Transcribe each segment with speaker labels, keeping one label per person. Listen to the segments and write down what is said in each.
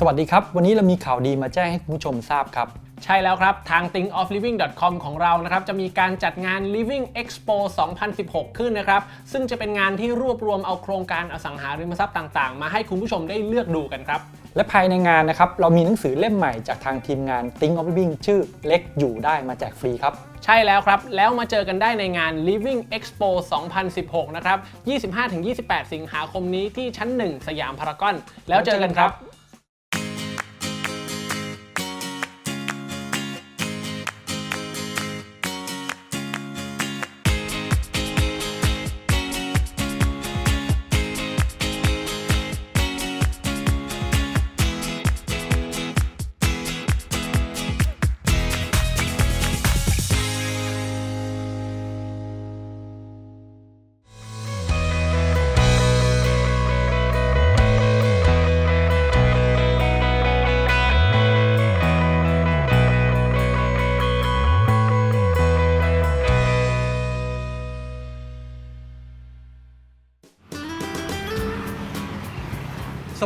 Speaker 1: สวัสดีครับ วันนี้เรามีข่าวดีมาแจ้งให้คุณผู้ชมทราบครับ
Speaker 2: ใช่แล้วครับ ทาง thinkofliving.com ของเรานะครับ จะมีการจัดงาน Living Expo 2016 ขึ้นนะครับ ซึ่งจะเป็นงานที่รวบรวมเอาโครงการอสังหาริมทรัพย์ต่างๆ มาให้คุณผู้ชมได้เลือกดูกันครับ
Speaker 1: และภายในงานนะครับ เรามีหนังสือเล่มใหม่จากทางทีมงาน Think of Living ชื่อเล็กอยู่ได้มาแจกฟรีครับ
Speaker 2: ใช่แล้วครับ แล้วมาเจอกันได้ในงาน Living Expo 2016 นะครับ 25-28 สิงหาคมนี้ที่ชั้น 1 สยามพารากอนแล้วเจอกันครับ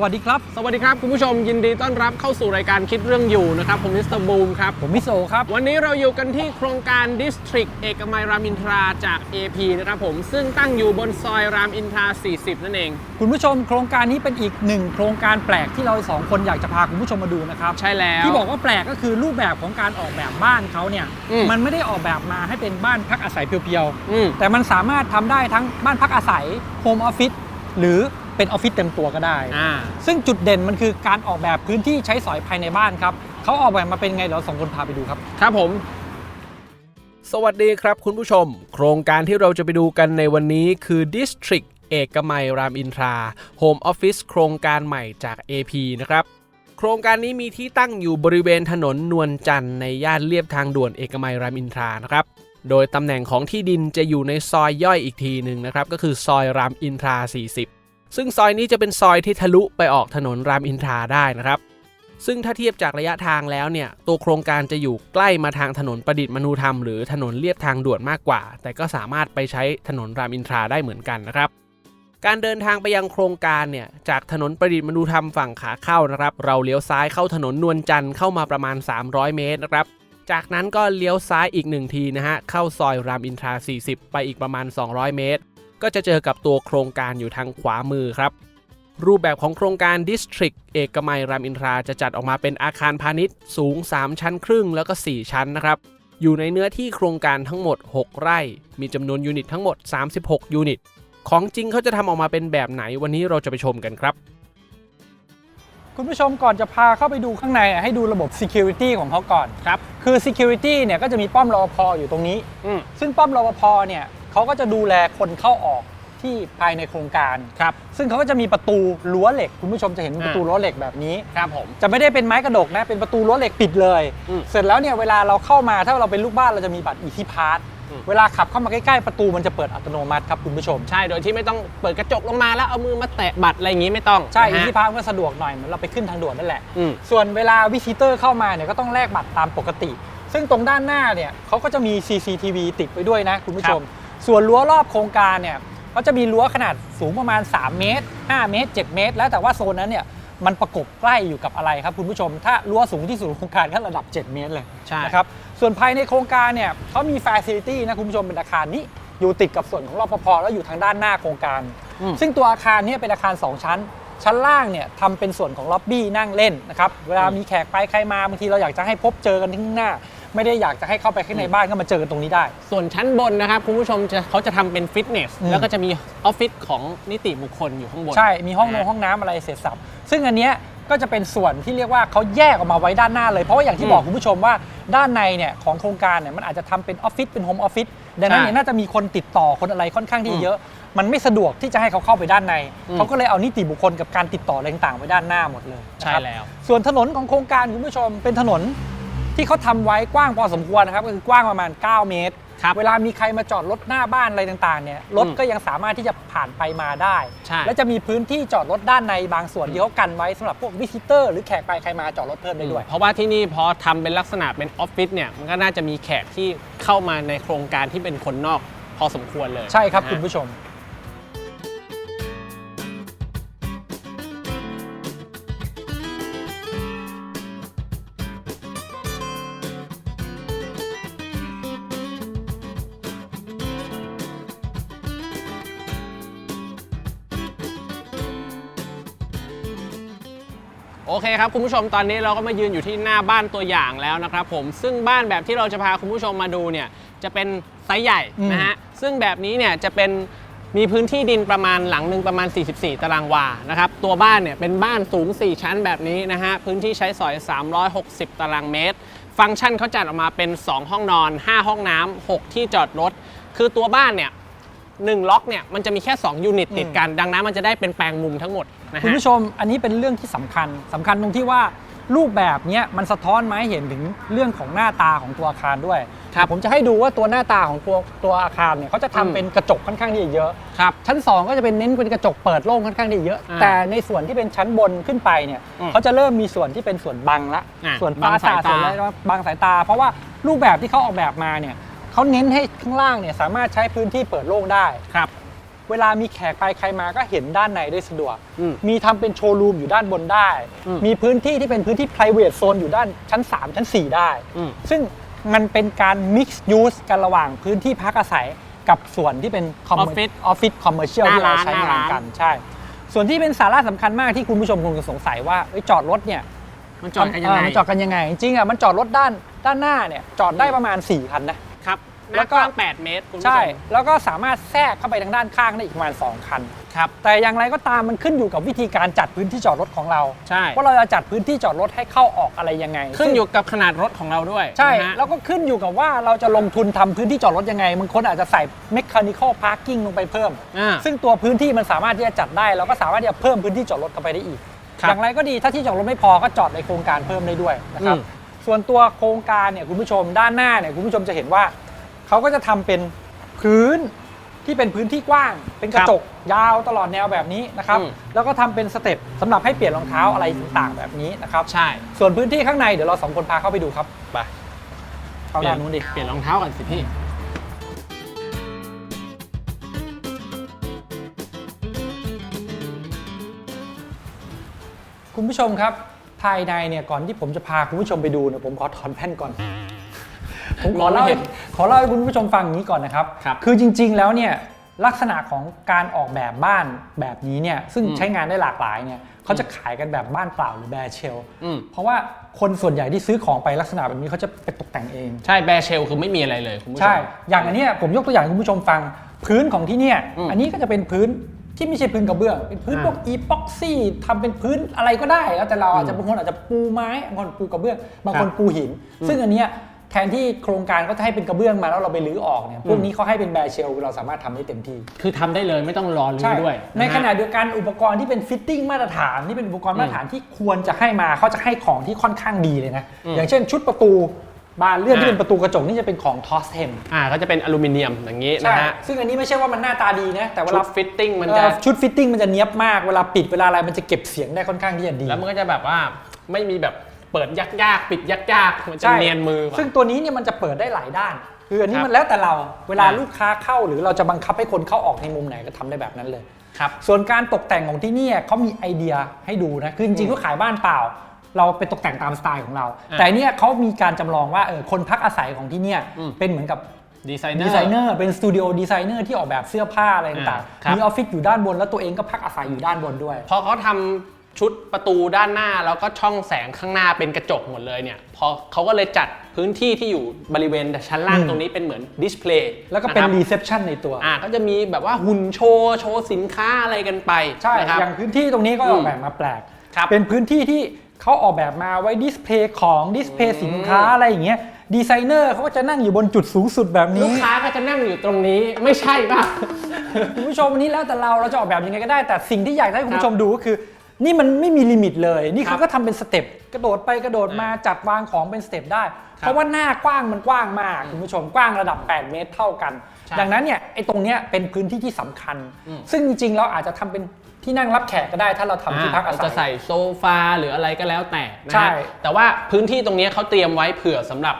Speaker 1: วัสดีครับ
Speaker 2: สวัสดีครับ คุณผู้ชมยินดีต้อนรับเข้าสู่รายการคิดเรื่องอยู่นะครับ ผมมิสเตอร์บูมครับ
Speaker 1: ผมมิโซครับ
Speaker 2: วันนี้เราอยู่กันที่โครงการ District เอกมัยรามอินทราจาก AP นะครับผมซึ่งตั้งอยู่บนซอยรามอินทรา 40 นั่นเอง
Speaker 1: คุณผู้ชมโครงการนี้เป็นอีกหนึ่งโครงการแปลกที่เราสองคนอยากจะพาคุณผู้ชมมาดูนะครับ
Speaker 2: ใช่แล้ว
Speaker 1: ที่บอกว่าแปลกก็คือรูปแบบของการออกแบบบ้านเขาเนี่ย
Speaker 2: อืม
Speaker 1: มันไม่ได้ออกแบบมาให้เป็นบ้านพักอาศัยเพียว
Speaker 2: อืม
Speaker 1: ๆ แต่มันสามารถทำได้ทั้งบ้านพักอาศัยโฮมออฟฟิศหรือ เป็นออฟฟิศเต็มตัวก็ได้
Speaker 2: อ่า
Speaker 1: ซึ่งจุดเด่นมันคือการออกแบบพื้นที่ใช้สอยภายในบ้านครับเขาออกแบบมาเป็นไงเดี๋ยวเราสองคนพาไปดูครับ
Speaker 2: ครับผม สวัสดีครับคุณผู้ชม โครงการที่เราจะไปดูกันในวันนี้คือ District เอกมัยรามอินทรา Home Office โครงการใหม่จาก AP นะครับ โครงการนี้มีที่ตั้งอยู่บริเวณถนนนวลจันทร์ในย่านเลียบทางด่วนเอกมัยรามอินทรานะครับ โดยตำแหน่งของที่ดินจะอยู่ในซอยย่อยอีกทีหนึ่งนะครับ ก็คือซอยรามอินทรา 40 ซึ่งซอยนี้จะเป็นซอยที่ทะลุไปออกถนนรามอินทราได้นะครับ ซึ่งถ้าเทียบจากระยะทางแล้วเนี่ย ตัวโครงการจะอยู่ใกล้มาทางถนนประดิษฐ์มนูธรรมหรือถนนเลียบทางด่วนมากกว่า แต่ก็สามารถไปใช้ถนนรามอินทราได้เหมือนกันนะครับ การเดินทางไปยังโครงการเนี่ย จากถนนประดิษฐ์มนูธรรมฝั่งขาเข้านะครับ เราเลี้ยวซ้ายเข้าถนนนวลจันทร์เข้ามาประมาณ 300 เมตรนะครับจากนั้นก็เลี้ยวซ้ายอีกหนึ่งทีนะฮะ เข้าซอยรามอินทรา 40 ไปอีกประมาณ 200 เมตร ก็จะเจอกับตัวโครงการอยู่ทางขวามือครับ รูปแบบของโครงการ District เอกมัยรามอินทราจะจัดออกมาเป็นอาคารพาณิชย์สูง 3 ชั้นครึ่งแล้วก็ 4 ชั้นนะครับ อยู่ในเนื้อที่โครงการทั้งหมด 6 ไร่ มีจำนวนยูนิตทั้งหมด 36 ยูนิต ของจริงเขาจะทำออกมาเป็นแบบไหนวันนี้เราจะไปชมกันครับ
Speaker 1: คุณผู้ชมก่อนจะพาเข้าไปดูข้างในอะให้ดูระบบ Security ของเขาก่อน
Speaker 2: ครับ
Speaker 1: คือ Security เนี่ยก็จะมีป้อมรปภอยู่ตรงนี้
Speaker 2: อืม
Speaker 1: ซึ่งป้อมรปภเนี่ย เขาก็จะดูแลคนเข้าออกที่ภายในโครงการ
Speaker 2: ครับ
Speaker 1: ซึ่งเขาก็จะมีประตูรั้วเหล็ก คุณผู้ชมจะเห็น
Speaker 2: อ่า
Speaker 1: ประตูรั้วเหล็กแบบนี้
Speaker 2: ครับผม
Speaker 1: จะไม่ได้เป็นไม้กระดกนะ เป็นประตูรั้วเหล็กปิดเลย
Speaker 2: อืม
Speaker 1: เสร็จแล้วเนี่ยเวลาเราเข้ามาถ้าเราเป็นลูกบ้านเราจะมีบัตร Easy Pass
Speaker 2: อืม
Speaker 1: เวลาขับเข้ามาใกล้ๆประตูมันจะเปิดอัตโนมัติครับคุณผู้ชม
Speaker 2: ใช่ โดยที่ไม่ต้องเปิดกระจกลงมาแล้วเอามือมาแตะบัตรอะไรอย่างนี้ไม่ต้อง
Speaker 1: ใช่
Speaker 2: นะฮะ
Speaker 1: Easy Pass ก็สะดวกหน่อยเหมือนเราไปขึ้นทางด่วนนั่นแหละ
Speaker 2: อืม
Speaker 1: ส่วนเวลาวิซิเตอร์เข้ามาเนี่ยก็ต้องแลกบัตรตามปกติ ซึ่งตรงด้านหน้าเนี่ยเขาก็จะมี CCTV ติดไว้ด้วยนะคุณผู้ชม ส่วนรั้วรอบโครงการเนี่ยเขาจะมีรั้วขนาดสูงประมาณ 3 เมตร 5 เมตร 7 เมตร แล้วแต่ว่าโซนนั้นเนี่ยมันประกบใกล้อยู่กับอะไรครับคุณผู้ชม ถ้ารั้วสูงที่สุดของโครงการก็ระดับ 7 เมตรเลย
Speaker 2: ใช่
Speaker 1: นะครับส่วนภายในโครงการเนี่ยเขามีฟ a ซิลิตี้นะคุณผู้ชมเป็นอาคารนี้อยู่ติดกับส่วนของรปภแล้วอยู่ทางด้านหน้าโครงการ
Speaker 2: อืม
Speaker 1: ซึ่งตัวอาคารเนี้เป็นอาคาร 2 ชั้น ชั้นล่างเนี่ยทำเป็นส่วนของล็อบบี้นั่งเล่นนะครับเวลามีแขกไปใครมาบางทีเราอยากจะให้พบเจอกันที่ข้างหน้า ไม่ได้อยากจะให้เข้าไปข้างในบ้านก็มาเจอกันตรงนี้ได้
Speaker 2: ส่วนชั้นบนนะครับคุณผู้ชมจะเขาจะทำเป็นฟิตเนส
Speaker 1: อืม
Speaker 2: แล้วก็จะมีออฟฟิศของนิติบุคคลอยู่ข้างบน
Speaker 1: ใช่มีห้องนง
Speaker 2: นะ
Speaker 1: ห้องน้ำอะไรเสร็จสับซึ่งอันเนี้ยก็จะเป็นส่วนที่เรียกว่าเขาแยกออกมาไว้ด้านหน้าเลยเพราะว่าอย่างที่
Speaker 2: อืม
Speaker 1: บอกคุณผู้ชมว่าด้านในเนี่ยของโครงการเนี่ยมันอาจจะทำเป็นออฟฟิศเป็นโฮมออฟฟิศดังนั้นเนี่ย
Speaker 2: ใช่
Speaker 1: น่าจะมีคนติดต่อคนอะไรค่อนข้างที่
Speaker 2: อืม
Speaker 1: เยอะ มันไม่สะดวกที่จะให้เขาเข้าไปด้านใน
Speaker 2: อืม
Speaker 1: เขาก็เลยเอานิติบุคคลกับการติดต่ออะไรต่างๆไว้ด้านหน้าหมดเลยนะ
Speaker 2: ใช่
Speaker 1: ครับ
Speaker 2: แล้ว
Speaker 1: ส่วนถนนของโครงการคุณผู้ชมเป็นถนน ที่เขาทำไว้กว้างพอสมควรนะครับก็คือกว้างประมาณ 9 เมตร
Speaker 2: ครับ
Speaker 1: เวลามีใครมาจอดรถหน้าบ้านอะไรต่างๆเนี่ยรถ
Speaker 2: อืม
Speaker 1: ก็ยังสามารถที่จะผ่านไปมาได้
Speaker 2: ใช่
Speaker 1: และจะมีพื้นที่จอดรถด้านในบางส่วนที่เขากันไว้สำหรับพวกวิสิเตอร์หรือแขกไปใครมาจอดรถเพิ่มได้ด้วย
Speaker 2: เพราะว่าที่นี่พอทำเป็นลักษณะเป็นออฟฟิศเนี่ยมันก็น่าจะมีแขกที่เข้ามาในโครงการที่เป็นคนนอก พอสมควรเลย
Speaker 1: ใช่ครับ
Speaker 2: นะฮะ
Speaker 1: คุณผู้ชม
Speaker 2: เคครับคุณผู้ชมตอนนี้เราก็มายืนอยู่ที่หน้าบ้านตัวอย่างแล้วนะครับผมซึ่งบ้านแบบที่เราจะพาคุณผู้ชมมาดูเนี่ยจะเป็นไซส์ใหญ่
Speaker 1: อืม
Speaker 2: นะฮะซึ่งแบบนี้เนี่ยจะเป็นมีพื้นที่ดินประมาณหลังหนึ่งประมาณ 44 ตารางวานะครับตัวบ้านเนี่ยเป็นบ้านสูง 4 ชั้นแบบนี้นะฮะพื้นที่ใช้สอย 360 ตารางเมตร ฟังก์ชันเขาจัดออกมาเป็น 2 ห้องนอน 5 ห้องน้ำ6ที่จอดรถ คือตัวบ้านเนี่ยหนึ่งล็อกเนี่ยมันจะมีแค่ 2 ยูนิตติดกัน ดังนั้นมันจะได้เป็นแปลงมุมทั้งหมดนะ
Speaker 1: คุณ
Speaker 2: ฮะ
Speaker 1: ผู้ชมอันนี้เป็นเรื่องที่สำคัญสำคัญตรงที่ว่ารูปแบบเนี้ยมันสะท้อนมาให้เห็นถึงเรื่องของหน้าตาของตัวอาคารด้วย
Speaker 2: ครับ
Speaker 1: ผมจะให้ดูว่าตัวหน้าตาของตัวตัวอาคารเนี่ยเขาจะทำ
Speaker 2: อืม
Speaker 1: เป็นกระจกค่อนข้างที่จะเยอะ
Speaker 2: ครับ
Speaker 1: ชั้น 2 ก็จะเป็นเน้นเป็นกระจกเปิดโล่งค่อนข้างที่จะเยอะ
Speaker 2: อ่า
Speaker 1: แต่ในส่วนที่เป็นชั้นบนขึ้นไปเนี่ย
Speaker 2: อืม
Speaker 1: เขาจะเริ่มมีส่วนที่เป็นส่วนบังละ
Speaker 2: อ่า
Speaker 1: ส่วนฟ้า
Speaker 2: บังสาย
Speaker 1: สาด
Speaker 2: ตา
Speaker 1: ส่วนอะไรบังสายตา เพราะว่ารูปแบบที่เขาออกแบบมาเนี่ยเขาเน้นให้ข้างล่างเนี่ยสามารถใช้พื้นที่เปิดโล่งได้
Speaker 2: ครับ
Speaker 1: เวลามีแขกไปใครมาก็เห็นด้านในได้สะดวก
Speaker 2: อืม
Speaker 1: มีทำเป็นโชว์รูมอยู่ด้านบนได้
Speaker 2: อืม
Speaker 1: มีพื้นที่ที่เป็นพื้นที่ private zone อยู่ด้านชั้น 3 ชั้น 4 ได้
Speaker 2: อืม
Speaker 1: ซึ่งมันเป็นการ mix use กันระหว่างพื้นที่พักอาศัยกับส่วนที่เป็น commer-
Speaker 2: Office
Speaker 1: office commercial
Speaker 2: หน้า
Speaker 1: ที่เรา
Speaker 2: ร้าน
Speaker 1: ใช้
Speaker 2: หน้างา
Speaker 1: น
Speaker 2: ร้าน
Speaker 1: กันใช่ ส่วนที่เป็นสาระสำคัญมากที่คุณผู้ชมคงจะสงสัยว่าเอ้ยจอดรถเนี่ย
Speaker 2: มันจอดกันยังไง
Speaker 1: เมันจอดกันยังไง จริงๆอะมันจอดรถด้านด้านหน้าเนี่ยจอดได้ประมาณ 4 คันนะ
Speaker 2: ครับ ห
Speaker 1: แล้
Speaker 2: น้าวก
Speaker 1: ก็
Speaker 2: ว้าง8 เมตรคุณผู้ชม
Speaker 1: ใช่ แล้วก็สามารถแทรกเข้าไปทางด้านข้างได้อีกประมาณ 2 คัน
Speaker 2: ครับ
Speaker 1: แต่อย่างไรก็ตามมันขึ้นอยู่กับวิธีการจัดพื้นที่จอดรถของเรา
Speaker 2: ใช่
Speaker 1: ว่าเราจะจัดพื้นที่จอดรถให้เข้าออกอะไรยังไง
Speaker 2: ขึ้นอยู่กับขนาดรถของเราด้วย
Speaker 1: ใช่
Speaker 2: นะฮะ
Speaker 1: แล้วก็ขึ้นอยู่กับว่าเราจะลงทุนทำพื้นที่จอดรถยังไงบางคนอาจจะใส่ mechanical parking ลงไปเพิ่ม
Speaker 2: อ่า
Speaker 1: ซึ่งตัวพื้นที่มันสามารถที่จะจัดได้ เราก็สามารถที่จะเพิ่มพื้นที่จอดรถเข้าไปได้อีก
Speaker 2: ครับ
Speaker 1: อย่างไรก็ดีถ้าที่จอดรถไม่พอก็จอดในโครงการเพิ่มได้ด้วยนะครับ
Speaker 2: อืม
Speaker 1: ส่วนตัวโครงการเนี่ยคุณผู้ชมด้านหน้าเนี่ยคุณผู้ชมจะเห็นว่า เขาก็จะทำเป็นพื้นที่เป็นพื้นที่กว้าง เป็นกระจกยาวตลอดแนวแบบนี้นะครับ
Speaker 2: อืม
Speaker 1: แล้วก็ทำเป็นสเต็ปสำหรับให้เปลี่ยนรองเท้าอะไรต่างๆ แบบนี้นะครับ
Speaker 2: ใช่
Speaker 1: ส่วนพื้นที่ข้างในเดี๋ยวเราสองคนพาเข้าไปดูครับ
Speaker 2: ไป
Speaker 1: เข้าด้านนู้นดิ
Speaker 2: เปลี่ยนรองเท้าก่อนสิพี่
Speaker 1: คุณผู้ชมครับภายในเนี่ยก่อนที่ผมจะพาคุณผู้ชมไปดูเนี่ยผมขอถอนแผ่นก่อน ผมขอเล่าให้ขอเล่าให้คุณผู้ชมฟังอย่างนี้ก่อนนะครับ
Speaker 2: ครับ
Speaker 1: คือจริง ๆ แล้วเนี่ยลักษณะของการออกแบบบ้านแบบนี้เนี่ยซึ่ง
Speaker 2: อืม
Speaker 1: ใช้งานได้หลากหลายเนี่ยเขาจะขายกันแบบบ้านเปล่าหรือแบร์เชล
Speaker 2: อืม
Speaker 1: เพราะว่าคนส่วนใหญ่ที่ซื้อของไปลักษณะแบบนี้เขาจะไปตกแต่งเอง
Speaker 2: ใช่แบร์เชลคือไม่มีอะไรเลยคุณผู้ชม
Speaker 1: ใช่อย่างอันเนี้ยผมยกตัวอย่างให้คุณผู้ชมฟัง พื้นของที่เนี่ย
Speaker 2: อืม
Speaker 1: อันนี้ก็จะเป็นพื้นที่ไม่ใช่พื้นกระเบื้อง เป็นพื้น
Speaker 2: อ่า
Speaker 1: พวกอีพ็อกซี่ทำเป็นพื้นอะไรก็ได้แล้วแต่เราอาจจะ
Speaker 2: อืม
Speaker 1: บางคนอาจจะปูไม้บางคนปูกระเบื้องบางคน
Speaker 2: ครับ
Speaker 1: ปูหิน ซึ่งอันเนี้ย แทนที่โครงการเขาจะให้เป็นกระเบื้องมาแล้วเราไปรื้อออกเนี่ยพวกนี้เขาให้เป็นแบร์เชลเราสามารถทำได้เต็มที่
Speaker 2: คือทำได้เลยไม่ต้องรอรื้
Speaker 1: ใช่
Speaker 2: อด้วย
Speaker 1: ใน
Speaker 2: ฮ
Speaker 1: ขณะเดียวกันอุปกรณ์ที่เป็นฟิตติ้งมาตรฐานที่เป็นอุปกรณ์มาตรฐานที่ควรจะให้มาเขาจะให้ของที่ค่อนข้างดีเลยนะ
Speaker 2: อืม
Speaker 1: อย่างเช่น ชุดประตูบานเลื่อนที่
Speaker 2: อ่า
Speaker 1: เป็นประตูกระจกนี่จะเป็นของทอสเทม
Speaker 2: อ่าก็จะเป็นอลูมิเนียมอย่างนี้
Speaker 1: ใช่
Speaker 2: นะฮะ
Speaker 1: ซึ่งอันนี้ไม่ใช่ว่ามันหน้าตาดีนะ แต่เว
Speaker 2: ชุ
Speaker 1: ลา
Speaker 2: ดฟิตติ้งมัน
Speaker 1: เอ่
Speaker 2: จะ
Speaker 1: อชุดฟิตติ้งมันจะเนี้ยบมาก เวลาปิดเวลาอะไรมันจะเก็บเสียงได้ค่อนข้างที่จะดี
Speaker 2: แล้วมันก็จะแบบว่าไม่มีแบบ เปิดยากๆ ปิดยากๆ มันจะ
Speaker 1: ใช่
Speaker 2: เนียนมือกว่า
Speaker 1: ซึ่งตัวนี้เนี่ยมันจะเปิดได้หลายด้าน คืออันนี้
Speaker 2: ครับ
Speaker 1: มันแล้วแต่เรา เวลา
Speaker 2: อ่า
Speaker 1: ลูกค้าเข้าหรือเราจะบังคับให้คนเข้าออกในมุมไหนก็ทำได้แบบนั้นเลย
Speaker 2: ครับ
Speaker 1: ส่วนการตกแต่งของที่เนี่ยเขามีไอเดียให้ดูนะ คือจริงๆเขาขายบ้านเปล่า เราไปตกแต่งตามสไตล์ของเรา
Speaker 2: อ่า
Speaker 1: แต่เนี่ยเขามีการจำลองว่าเออคนพักอาศัยของที่เนี่ย
Speaker 2: อืม
Speaker 1: เป็นเหมือนกับ
Speaker 2: ดีไซเนอ
Speaker 1: ดี
Speaker 2: ร์
Speaker 1: ไซเนอร์เป็นสตูดิโอดีไซเนอร์ที่ออกแบบเสื้อผ้าอะไรต่าง
Speaker 2: อ่าครับ
Speaker 1: ๆมีออฟฟิศอยู่ด้านบนแล้วตัวเองก็พักอาศัยอยู่ด้านบนด้วย
Speaker 2: พอเขาทำ ชุดประตูด้านหน้าแล้วก็ช่องแสงข้างหน้าเป็นกระจกหมดเลยเนี่ยพอเขาก็เลยจัดพื้นที่ที่อยู่บริเวณชั้นล่าง
Speaker 1: อืม
Speaker 2: ตรงนี้เป็นเหมือนดิสเพลย์
Speaker 1: แล้วก็เป็นรีเซพชันในตัว
Speaker 2: อ่าก็จะมีแบบว่าหุ่นโชว์โชว์สินค้าอะไรกันไป
Speaker 1: ใช่
Speaker 2: นะครับ
Speaker 1: อย่างพื้นที่ตรงนี้ก็
Speaker 2: อืม
Speaker 1: ออกแบบมาแปลก
Speaker 2: ครับ
Speaker 1: เป็นพื้นที่ที่เขาออกแบบมาไว้ดิสเพลย์ของดิสเพลย์สินค้าอะไรอย่างเงี้ยดีไซเนอร์เขาก็จะนั่งอยู่บนจุดสูงสุดแบบ
Speaker 2: ลู
Speaker 1: นี้
Speaker 2: กค้าก็จะนั่งอยู่ตรงนี้ไม่ใช่ป่ะ
Speaker 1: คุณผู้ชมวันนี้แล้วแต่เราเราจะออกแบบยังไงก็ได้ แต่สิ่งที่อยากให้คุณผู้ชมดูก็คือ นี่มันไม่มีลิมิตเลย นี่
Speaker 2: ครั
Speaker 1: เขา
Speaker 2: บ
Speaker 1: ก็ทำเป็นสเต็ปกระโดดไปกระโดดมาจัดวางของเป็นสเต็ปได้
Speaker 2: ครับ
Speaker 1: เพราะว่าหน้ากว้างมันกว้างมากคุณผู้ชมกว้างระดับ 8 เมตรเท่ากัน
Speaker 2: ใช่
Speaker 1: ดังนั้นเนี่ยไอ้ตรงเนี้ยเป็นพื้นที่ที่สำคัญ
Speaker 2: อืม
Speaker 1: ซึ่งจริงๆเราอาจจะทำเป็นที่นั่งรับแขกก็ได้ถ้าเราทำที่พักอา
Speaker 2: เรา
Speaker 1: ศั
Speaker 2: จะ
Speaker 1: ย
Speaker 2: ใส่โซฟาหรืออะไรก็แล้วแต่นะ
Speaker 1: ใช่
Speaker 2: ฮะแต่ว่าพื้นที่ตรงนี้เขาเตรียมไว้เผื่อสำหรับ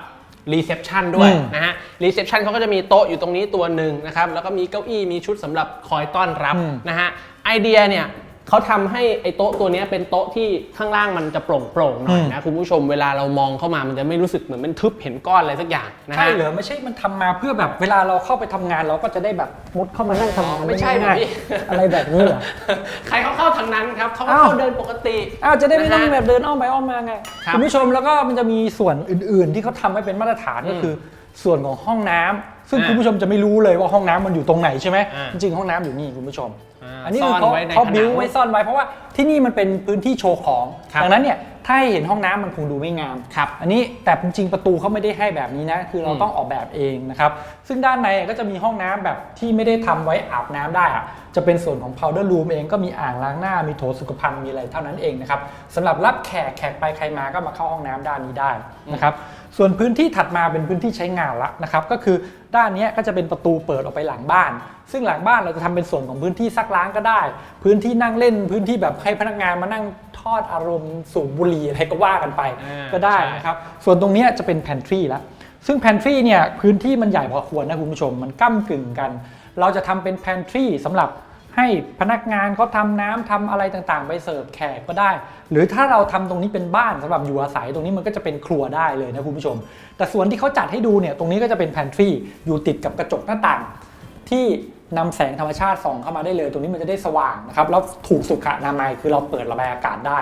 Speaker 2: รีเซพชันด้วย
Speaker 1: อืม
Speaker 2: นะฮะรีเซพชันเขาก็จะมีโต๊ะอยู่ตรงนี้ตัวหนึ่งนะครับแล้วก็มีเก้าอี้มีชุดสำหรับคอยต้อนรับ
Speaker 1: อืม
Speaker 2: นะฮะไอเดียเนี่ย เขาทำให้ไอ้โต๊ะตัวเนี้ยเป็นโต๊ะที่ข้างล่างมันจะโปร่งโปร่งๆหน่อยนะคุณผู้ชมเวลาเรามองเข้ามามันจะไม่รู้สึกเหมือนมันทึบเห็นก้อนอะไรสักอย่างนะ
Speaker 1: ใช่
Speaker 2: ฮะ
Speaker 1: เหรอไม่ใช่มันทำมาเพื่อแบบเวลาเราเข้าไปทำงานเราก็จะได้แบบมุดเข้ามานั่งทำงาน
Speaker 2: ไม่ใช่
Speaker 1: ง่าย
Speaker 2: แบบนี้
Speaker 1: ๆอะไรแบบนี้เหรอ
Speaker 2: ใครเขาเข้าททางนั้นครับเขาก็
Speaker 1: อ้าว
Speaker 2: เข้าเดินปกติ
Speaker 1: อ้าวจะได้ไม่ต้อง
Speaker 2: นะฮะ
Speaker 1: แบบเดินอ้อมไปอ้อมมาไง
Speaker 2: ครับ
Speaker 1: คุณผู้ชมแล้วก็มันจะมีส่วนอื่น ๆ ที่เขาทำให้เป็นมาตรฐานก็
Speaker 2: อืม
Speaker 1: คือ ส่วนของห้องน้ำ ซึ่ง
Speaker 2: อ่า
Speaker 1: คุณผู้ชมจะไม่รู้เลยว่าห้องน้ำมันอยู่ตรงไหนใช่ไหม
Speaker 2: อ่า
Speaker 1: จริงๆห้องน้ำอยู่นี่คุณผู้ชม
Speaker 2: อ่า
Speaker 1: อันนี้
Speaker 2: ซ่
Speaker 1: คือ
Speaker 2: อน
Speaker 1: เขา
Speaker 2: ไว้ใน
Speaker 1: เขา
Speaker 2: ผนัง
Speaker 1: บิวไว้ซ่อนไว้เพราะว่าที่นี่มันเป็นพื้นที่โชว์ของ
Speaker 2: ครับ
Speaker 1: ดังนั้นเนี่ยถ้าให้เห็นห้องน้ำมันคงดูไม่งาม
Speaker 2: ครับ
Speaker 1: อันนี้แต่จริงๆประตูเขาไม่ได้ให้แบบนี้นะ คือเรา
Speaker 2: อืม
Speaker 1: ต้องออกแบบเองนะครับซึ่งด้านในก็จะมีห้องน้ำแบบที่ไม่ได้ทำไว้อาบน้ำได้อะจะเป็นส่วนของ powder room เองก็มีอ่างล้างหน้ามีโถสุขภัณฑ์มีอะไรเท่านั้นเองนะครับสำหรับรับแขกแขกไปใครมาก็มาเข้าห้องน้ำด้านนี้ได้นะครับ ส่วนพื้นที่ถัดมาเป็นพื้นที่ใช้งานละนะครับก็คือด้านเนี้ยก็จะเป็นประตูเปิดออกไปหลังบ้าน ซึ่งหลังบ้านเราจะทำเป็นส่วนของพื้นที่ซักล้างก็ได้ พื้นที่นั่งเล่นพื้นที่แบบให้พนักงานมานั่งทอดอารมณ์สูบบุหรี่อะไรก็ว่ากันไป
Speaker 2: อ่า
Speaker 1: ก็ได้
Speaker 2: ใช่
Speaker 1: นะครับส่วนตรงเนี้ยจะเป็น pantry แล้วซึ่ง pantry เนี่ยพื้นที่มันใหญ่พอควรนะคุณผู้ชมมันก้ากึ่งกัน เราจะทำเป็น pantry สำหรับ ให้พนักงานเขาทำน้ำทำอะไรต่างๆ ไปเสิร์ฟแขกก็ได้ หรือถ้าเราทำตรงนี้เป็นบ้านสำหรับอยู่อาศัยตรงนี้มันก็จะเป็นครัวได้เลยนะคุณผู้ชม แต่ส่วนที่เขาจัดให้ดูเนี่ยตรงนี้ก็จะเป็น pantry อยู่ติดกับกระจกหน้าต่าง ที่นำแสงธรรมชาติส่องเข้ามาได้เลย ตรงนี้มันจะได้สว่างนะครับแล้วถูกสุขอนามัยคือเราเปิดระบายอากาศได้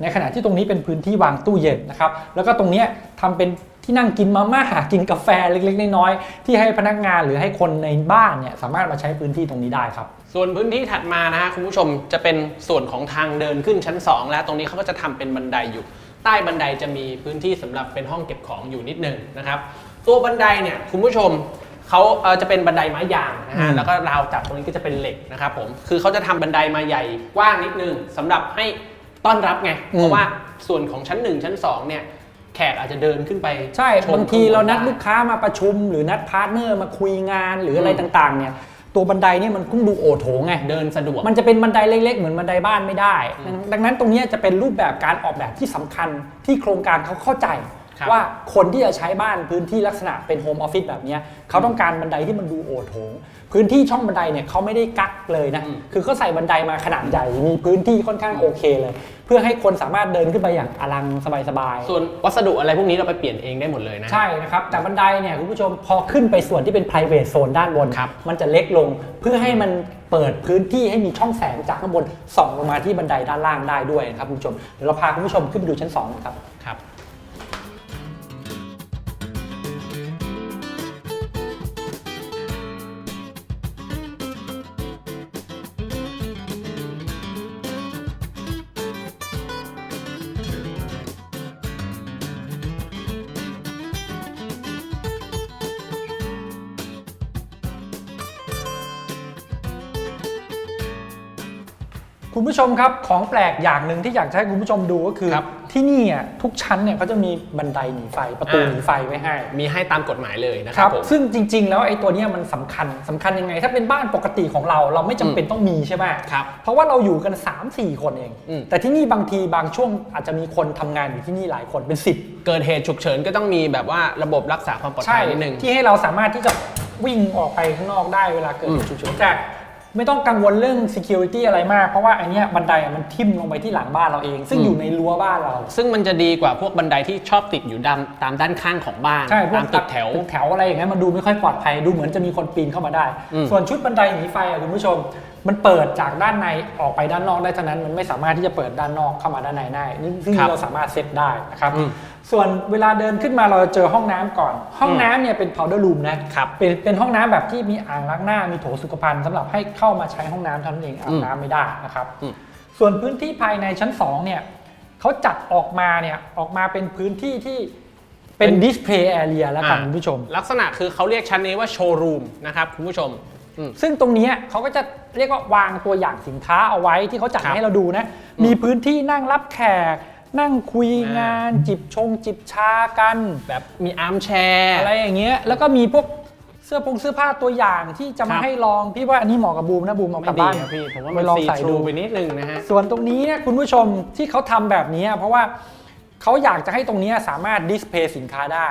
Speaker 1: ในขณะที่ตรงนี้เป็นพื้นที่วางตู้เย็นนะครับแล้วก็ตรงนี้ทำเป็นที่นั่งกินมาม่าหากินกาแฟเล็กๆน้อยๆที่ให้พนักงานหรือให้คนในบ้านเนี่ยสามารถมาใช้พื้นที่ตรงนี้ได้ครับ
Speaker 2: ส่วนพื้นที่ถัดมานะฮะคุณผู้ชมจะเป็นส่วนของทางเดินขึ้นชั้น 2 แล้วตรงนี้เขาก็จะทำเป็นบันไดอยู่ ใต้บันไดจะมีพื้นที่สำหรับเป็นห้องเก็บของอยู่นิดหนึงนะครับ ตัวบันไดเนี่ยคุณผู้ชมเขาเอ่อจะเป็นบันไดไม้ยางนะ
Speaker 1: อื
Speaker 2: ฮะ
Speaker 1: ม
Speaker 2: แล้วก็ราวจับตรงนี้ก็จะเป็นเหล็กนะครับผมคือเขาจะทำบันไดมาใหญ่กว้างนิดนึงสำหรับให้ต้อนรับไงเพราะว่าส่วนของชั้น 1 ชั้น2เนี่ยแขกอาจจะเดินขึ้นไป
Speaker 1: ใช่
Speaker 2: ชม
Speaker 1: บางทีเรานัด
Speaker 2: ข้งบ
Speaker 1: ลูกค้ามาประชุม หรือนัดพาร์ทเนอร์มาคุยงานหรืออะไรต่างๆเนี่ย ตัวบันไดเนี่ยมันคุ้มดูโอโถงไง
Speaker 2: เดินสะดวก
Speaker 1: มันจะเป็นบันไดเล็กๆ เหมือนบันไดบ้านไม่ได้ ดังนั้นตรงเนี้ยจะเป็นรูปแบบการออกแบบที่สำคัญที่โครงการเขาเข้าใจ
Speaker 2: ครับ
Speaker 1: ว่าคนที่จะใช้บ้านพื้นที่ลักษณะเป็นโฮมออฟฟิศแบบเนี้ยเขาต้องการบันไดที่มันดูโอโถง พื้นที่ช่องบันไดเนี่ยเขาไม่ได้กักเลยนะ
Speaker 2: อืม
Speaker 1: คือเขาใส่บันไดมาขนาดใหญ่มีพื้นที่ค่อนข้างโอเคเลย เพื่อให้คนสามารถเดินขึ้นไปอย่างอลังสบายๆ
Speaker 2: ส่วนวัสดุอะไรพวกนี้เราไปเปลี่ยนเองได้หมดเลยนะ
Speaker 1: ใช่นะครับแต่บันไดเนี่ยคุณผู้ชมพอขึ้นไปส่วนที่เป็น private zone ด้านบน
Speaker 2: ครับ
Speaker 1: มันจะเล็กลงเพื่อให้มันเปิดพื้นที่ให้มีช่องแสงจากข้างบนส่องลงมาที่บันไดด้านล่างได้ด้วยนะครับคุณผู้ชมเดี๋ยวเราพาคุณผู้ชมขึ้นไปดูชั้น2นะครับ
Speaker 2: ครับ
Speaker 1: คุณผู้ชมครับของแปลกอย่างหนึ่งที่อยากจะให้คุณผู้ชมดูก็คือ
Speaker 2: ครับ
Speaker 1: ที่นี่อะทุกชั้นเนี่ยเขาจะมีบันไดหนีไฟประตู
Speaker 2: อ่า
Speaker 1: หนีไฟไว้ให้
Speaker 2: มีให้ตามกฎหมายเลยนะค
Speaker 1: ค
Speaker 2: รั
Speaker 1: รั
Speaker 2: บบผม
Speaker 1: ซึ่งจริง ๆ แล้วไอ้ตัวเนี้ยมันสำคัญสำคัญยังไง ถ้าเป็นบ้านปกติของเราเราไม่จำเป็นต้องมีใช่ไหม
Speaker 2: ครับ
Speaker 1: เพราะว่าเราอยู่กัน 3-4 คนเอง
Speaker 2: อืม
Speaker 1: แต่ที่นี่บางทีบางช่วงอาจจะมีคนทำงานอยู่ที่นี่หลายคนเป็น10
Speaker 2: เกิดเหตุฉุกเฉินก็ต้องมีแบบว่าระบบรักษาความปลอด
Speaker 1: ใช่
Speaker 2: ภัยนิดนึง
Speaker 1: ที่ให้เราสามารถที่จะวิ่งออกไปข้างนอกได้เวลาเกิด
Speaker 2: อืม
Speaker 1: เหตุฉุกเฉินแต่ ไม่ต้องกังวลเรื่อง security อะไรมาก เพราะว่าไอเนี้ยบันไดอะมันทิ่มลงไปที่หลังบ้านเราเอง ซึ่งอยู่ในรั้วบ้านเรา
Speaker 2: ซึ่งมันจะดีกว่าพวกบันไดที่ชอบติดอยู่ดามตามด้านข้างของบ้าน
Speaker 1: ใช่พว
Speaker 2: ตากมตึกแถว
Speaker 1: ตึกแถวอะไรอย่างเงี้ยมันดูไม่ค่อยปลอดภัยดูเหมือนจะมีคนปีนเข้ามาได้
Speaker 2: อืม
Speaker 1: ส่วนชุดบันไดหนีไฟอะคุณผู้ชม มันเปิดจากด้านในออกไปด้านนอกได้เท่านั้น มันไม่สามารถที่จะเปิดด้านนอกเข้ามาด้านในได้นี่ซึ่งเราสามารถเซตได้นะครับ
Speaker 2: อืม
Speaker 1: ส่วนเวลาเดินขึ้นมาเราจะเจอห้องน้ำก่อน ห้องน้ำเนี่ยเป็น powder room นะครับเป็นเป็นห้องน้ำแบบที่มีอ่างล้างหน้ามีโถสุขภัณฑ์สำหรับให้เข้ามาใช้ห้องน้ำเท่านั้นเองอาบน้ำไม่ได้นะครับ
Speaker 2: อืม
Speaker 1: ส่วนพื้นที่ภายในชั้น2เนี่ยเขาจัดออกมาเนี่ยออกมาเป็นพื้นที่ที่เป็น display area แล้วกัน
Speaker 2: อ่า
Speaker 1: คุณผู้ชม
Speaker 2: ลักษณะคือเขาเรียกชั้นนี้ว่าโชว์รูมนะครับคุณผู้ชม อืม
Speaker 1: ซึ่งตรงเนี้ยเขาก็จะเรียกว่าวางตัวอย่างสินค้าเอาไว้ที่เขาจัด
Speaker 2: ครับ
Speaker 1: ให้เราดูนะ
Speaker 2: อืม
Speaker 1: มีพื้นที่นั่งรับแขก นั่งคุย
Speaker 2: อ่าง
Speaker 1: งาน จิบชง จิบชากัน
Speaker 2: แบบมีอาร์มแชร์
Speaker 1: อะไรอย่างเงี้ย แล้วก็มีพวกเสื้อผงเสื้อผ้าตัวอย่างที่จะ
Speaker 2: ค
Speaker 1: มา
Speaker 2: รับ
Speaker 1: ให้ลอง พี่ว่าอันนี้เหมาะกับบูมนะบูมเอากลับ
Speaker 2: ไม่ดี
Speaker 1: บ้าน
Speaker 2: อะพี่ ผมว่า
Speaker 1: ไป
Speaker 2: มัน
Speaker 1: ลอง
Speaker 2: ซี
Speaker 1: ใส่
Speaker 2: ท
Speaker 1: ดู
Speaker 2: รูไปนิดนึงนะฮะ
Speaker 1: ส่วนตรงนี้เนี่ยคุณผู้ชมที่เขาทำแบบนี้เพราะว่าเขาอยากจะให้ตรงนี้สามารถดิสเพย์สินค้าได้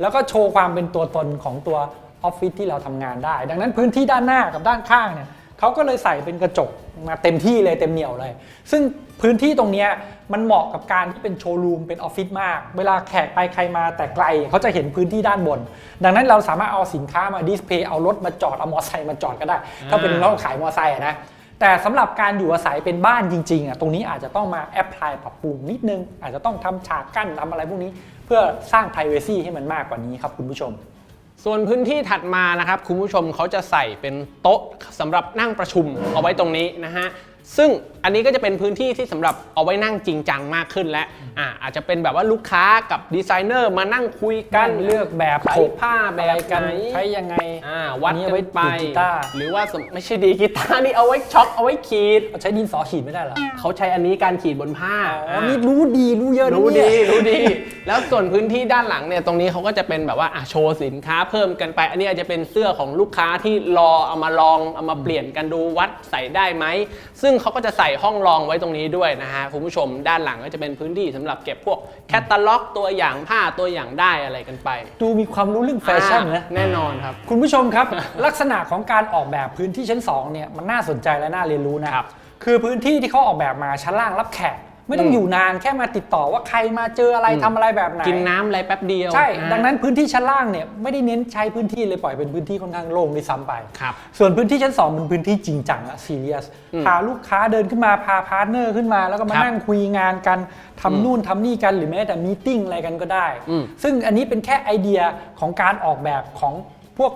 Speaker 1: แล้วก็โชว์ความเป็นตัวตนของตัว ออฟฟิศที่เราทำงานได้ ดังนั้นพื้นที่ด้านหน้ากับด้านข้างเนี่ยเขาก็เลยใส่เป็นกระจกมาเต็มที่เลยเต็มเหนียวเลย ซึ่งพื้นที่ตรงนี้มันเหมาะกับการที่เป็นโชว์รูมเป็นออฟฟิศมาก เวลาแขกไปใครมาแต่ไกลเขาจะเห็นพื้นที่ด้านบน ดังนั้นเราสามารถเอาสินค้ามาดิสเพย์เอารถมาจอด เอามอเตอร์ไซค์มาจอดก็ได้ ถ้าเป็น
Speaker 2: อ่า
Speaker 1: เราขายมอเตอร์ไซค์นะแต่สำหรับการอยู่อาศัยเป็นบ้านจริงๆอะตรงนี้อาจจะต้องมาแอพพลายปรับปรุงนิดนึง อาจจะต้องทำฉากกั้นทำอะไรพวกนี้ เพื่อสร้าง p r i เวซีให้มันมากกว่านี้ครับคุณผู้ชม
Speaker 2: ส่วนพื้นที่ถัดมานะครับคุณผู้ชมเขาจะใส่เป็นโต๊ะสำหรับนั่งประชุมเอาไว้ตรงนี้นะฮะ ซึ่งอันนี้ก็จะเป็นพื้นที่ที่สำหรับเอาไว้นั่งจริงจังมากขึ้นและอ่าอาจจะเป็นแบบว่าลูกค้ากับดีไซเนอร์มานั่งคุยกั
Speaker 1: กันนเลือกแบบ
Speaker 2: ใช้
Speaker 1: ถก
Speaker 2: ผ้าแบ
Speaker 1: อะไร
Speaker 2: บ
Speaker 1: กัน
Speaker 2: ไหน
Speaker 1: ใช้ยังไง
Speaker 2: อ่าวัด
Speaker 1: อันนี้
Speaker 2: กั
Speaker 1: เอาไว้
Speaker 2: นไป
Speaker 1: ดีดกีตาร์
Speaker 2: หรือว่าสมไม่ใช่ดีกีตาร์นี่เอาไว้ช็อปเอาไว้ขีด
Speaker 1: เอาใช้ดินสอขีดไม่ได้เหรอ
Speaker 2: เขาใช้อันนี้การขีดบนผ้า
Speaker 1: อ๋อนี่รู้ดีรู้เยอะนะ
Speaker 2: รู้
Speaker 1: เนี่
Speaker 2: ดี
Speaker 1: ย
Speaker 2: รู้ดี แล้วส่วนพื้นที่ด้านหลังเนี่ยตรงนี้เขาก็จะเป็นแบบว่าอะโชว์สินค้าเพิ่มกันไป อันนี้อาจจะเป็นเสื้อของลูกค้าที่รอเอามาลองเอามาเปลี่ยนกันดูวัดใส่ได้ไหมซึ่งเขาก็จะใส่ห้องรองไว้ตรงนี้ด้วยนะฮะคุณผู้ชมด้านหลังก็จะเป็นพื้นที่สำหรับเก็บพวกแคตตาล็อกตัวอย่างผ้าตัวอย่างได้อะไรกันไป
Speaker 1: ดูมีความรู้เรื่องแฟชั่นนะ
Speaker 2: อ่าแน่นอนครับ
Speaker 1: คุณผู้ชมครับ ลักษณะของการออกแบบพื้นที่ชั้น2เนี่ยมันน่าสนใจและน่าเรียนรู้นะครับ คือพื้นที่ที่เขาออกแบบมาชั้นล่างรับแขก ไม่ต้อง
Speaker 2: อืม
Speaker 1: อยู่นานแค่มาติดต่อว่าใครมาเจออะไร
Speaker 2: อืม
Speaker 1: ทำอะไรแบบไหน
Speaker 2: กินน้ำอะไรแป๊บเดียว
Speaker 1: ใช่
Speaker 2: อ่า
Speaker 1: ดังนั้นพื้นที่ชั้นล่างเนี่ยไม่ได้เน้นใช้พื้นที่เลยปล่อยเป็นพื้นที่ค่อนข้างโล่งด้วยซ้ำไป
Speaker 2: ครับ
Speaker 1: ส่วนพื้นที่ชั้น2เป็นพื้นที่จริงจังอะซีเรียส
Speaker 2: อืม
Speaker 1: พาลูกค้าเดินขึ้นมาพาพาร์ทเนอร์ขึ้นมา แล้วก็มา
Speaker 2: ครับ
Speaker 1: นั่งคุยงานกัน
Speaker 2: อืม
Speaker 1: ทำนู่นทำนี่กันหรือแม้แต่มีติ้งอะไรกันก็ได้
Speaker 2: อืม
Speaker 1: ซึ่งอันนี้เป็นแค่ไอเดียของการออกแบบของพวก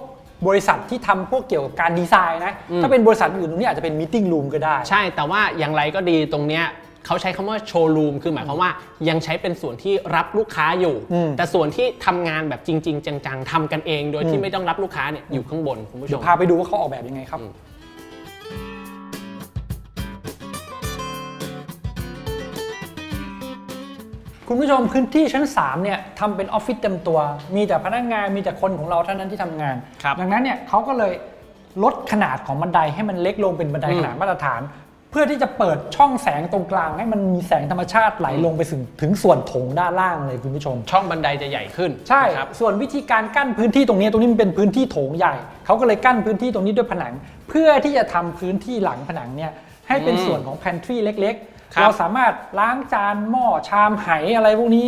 Speaker 1: บริษัทที่ทำพวกเกี่ยวกับการดีไซน์นะ
Speaker 2: อืม
Speaker 1: ถ้าเป็นบริษัทอื่นตรงนี้อาจจะเป็นมีติ้งรูมก็ได้
Speaker 2: ใช่แต่ว่าอย่างไรก็ดีตรงเนี้ย เขาใช้คำว่าโชว์รูมคือหมายความว่ายังใช้เป็นส่วนที่รับลูกค้าอยู่
Speaker 1: อืม
Speaker 2: แต่ส่วนที่ทำงานแบบจริง ๆ จังๆทำกันเอง โดย
Speaker 1: อื
Speaker 2: ที่
Speaker 1: ม
Speaker 2: ไม่ต้องรับลูกค้าเนี่ยอยู่ข้างบนคุณผู้ช
Speaker 1: เดี๋ยว
Speaker 2: ม
Speaker 1: พาไปดูว่าเขาออกแบบยังไงครับ
Speaker 2: อืม
Speaker 1: คุณผู้ชมพื้นที่ชั้น 3 เนี่ยทำเป็นออฟฟิศเต็มตัว มีแต่พนักงานมีแต่คนของเราเท่านั้นที่ทำงาน
Speaker 2: ครับ
Speaker 1: ดังนั้นเนี่ยเขาก็เลยลดขนาดของบันไดให้มันเล็กลงเป็นบันได
Speaker 2: อืม
Speaker 1: ขนาดมาตรฐาน เพื่อที่จะเปิดช่องแสงตรงกลาง ให้มันมีแสงธรรมชาติไหลลงไปถึงถึงส่วนโถงด้านล่างเลยคุณผู้ชม
Speaker 2: ช่องบันไดจะใหญ่ขึ้น
Speaker 1: ใช่
Speaker 2: นะครับ
Speaker 1: ส่วนวิธีการกั้นพื้นที่ตรงนี้ตรงนี้มันเป็นพื้นที่โถงใหญ่ เขาก็เลยกั้นพื้นที่ตรงนี้ด้วยผนัง เพื่อที่จะทำพื้นที่หลังผนังเนี่ยให้เป็น
Speaker 2: อืม
Speaker 1: ส่วนของ pantry เล็ก
Speaker 2: ครั
Speaker 1: ๆ
Speaker 2: บ
Speaker 1: เราสามารถล้างจานหม้อชามไหอะไรพวกนี้